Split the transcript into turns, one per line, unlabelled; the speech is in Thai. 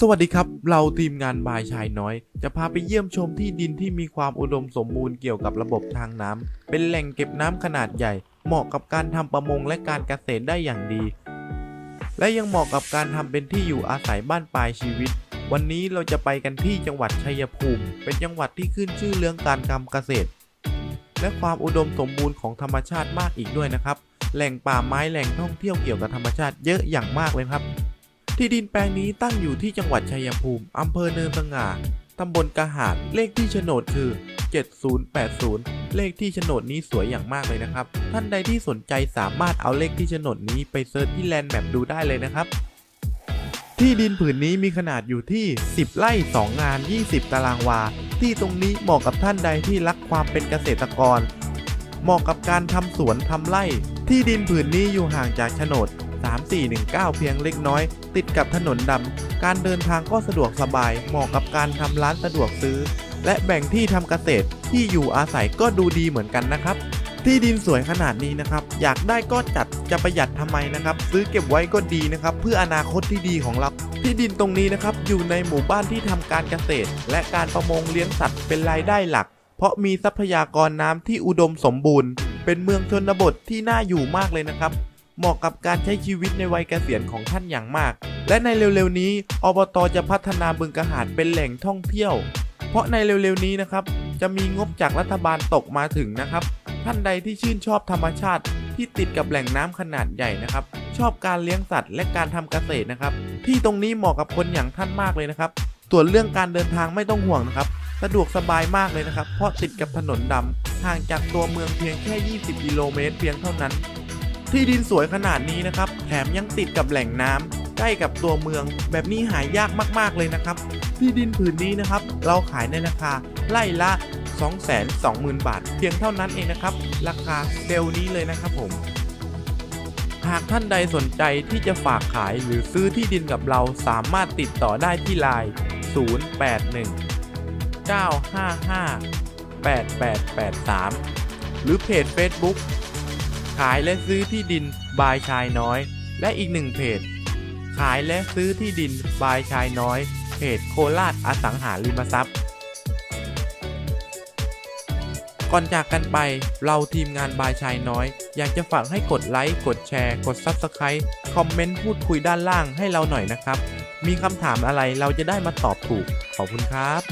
สวัสดีครับ เราทีมงานบายชายน้อย จะพาไปเยี่ยมชมที่ดินที่มีความอุดมสมบูรณ์เกี่ยวกับระบบทางน้ำ เป็นแหล่งเก็บน้ำขนาดใหญ่ เหมาะกับการทำประมงและการเกษตรได้อย่างดี และยังเหมาะกับการทำเป็นที่อยู่อาศัยบ้านปลายชีวิต วันนี้เราจะไปกันที่จังหวัดชัยภูมิ เป็นจังหวัดที่ขึ้นชื่อเรื่องการทำเกษตร และความอุดมสมบูรณ์ของธรรมชาติมากอีกด้วยนะครับ แหล่งป่าไม้แหล่งท่องเที่ยวเกี่ยวกับธรรมชาติเยอะอย่างมากเลยครับ ที่ดินแปลงนี้ตั้งอยู่ที่จังหวัดชัยภูมิ อำเภอเนินสง่า ตำบลกะหาด เลขที่โฉนดคือ 7080 เลขที่โฉนดนี้สวยอย่างมากเลยนะครับ ท่านใดที่สนใจสามารถเอาเลขที่โฉนดนี้ไปเซิร์ชที่แลนด์แมปดูได้เลยนะครับ ที่ดินผืนนี้มีขนาดอยู่ที่ 10 ไร่ 2 งาน 20 ตารางวา ที่ตรงนี้เหมาะกับท่านใดที่รักความเป็นเกษตรกร เหมาะกับการทำสวนทำไร่ ที่ดินผืนนี้อยู่ห่างจากโฉนด 3419 เพียงเล็กน้อย ติดกับถนนดำ การเดินทางก็สะดวกสบาย เหมาะกับการทำร้านสะดวกซื้อ และแบ่งที่ทำเกษตรที่อยู่อาศัยก็ดูดีเหมือนกันนะครับ ที่ดินสวยขนาดนี้นะครับ อยากได้ก็จัดจะประหยัดทำไมนะครับ ซื้อเก็บไว้ก็ดีนะครับ เพื่ออนาคตที่ดีของเราที่ดินตรงนี้นะครับอยู่ในหมู่บ้านที่ทำการเกษตร และการประมงเลี้ยงสัตว์เป็นรายได้หลัก เพราะมีทรัพยากรน้ำที่อุดมสมบูรณ์ เป็นเมืองชนบทที่น่าอยู่มากเลยนะครับ เหมาะกับการใช้ชีวิตในวัยเกษียณของท่านอย่างมาก และในเร็วๆนี้ อบตจะพัฒนาบึงกระหาดเป็นแหล่งท่องเที่ยว เพราะในเร็วๆนี้นะครับ จะมีงบจากรัฐบาลตกมาถึงนะครับ ท่านใดที่ชื่นชอบธรรมชาติที่ติดกับแหล่งน้ำขนาดใหญ่นะครับ ชอบการเลี้ยงสัตว์และการทำเกษตรนะครับ ที่ตรงนี้เหมาะกับคนอย่างท่านมากเลยนะครับ ส่วนเรื่องการเดินทางไม่ต้องห่วงนะครับ สะดวกสบายมากเลยนะครับ เพราะติดกับถนนดำห่างจากตัวเมืองเพียงแค่ 20 กิโลเมตรเพียงเท่านั้น ที่ดินสวยขนาดนี้นะครับ แถมยังติดกับแหล่งน้ำใกล้กับตัวเมือง แบบนี้หายากมากๆเลยนะครับ ที่ดินผืนนี้นะครับ เราขายในราคาไร่ละ 220,000 บาท เพียงเท่านั้นเองนะครับ ราคาเซลล์นี้เลยนะครับผม หากท่านใดสนใจที่จะฝากขายหรือซื้อที่ดินกับเราสามารถติดต่อได้ที่ไลน์081 955 8883 หรือเพจ Facebook ขายและซื้อที่ดินบายชายน้อย และอีกหนึ่งเพจ ขายและซื้อที่ดินบายชายน้อย เพจโคราชอสังหาริมทรัพย์ ก่อนจากกันไปเราทีมงานบายชายน้อย อยากจะฝากให้กดไลค์กดแชร์ กด Subscribe คอมเมนต์พูดคุยด้านล่างให้เราหน่อยนะครับ มีคำถามอะไรเราจะได้มาตอบถูก ขอบคุณครับ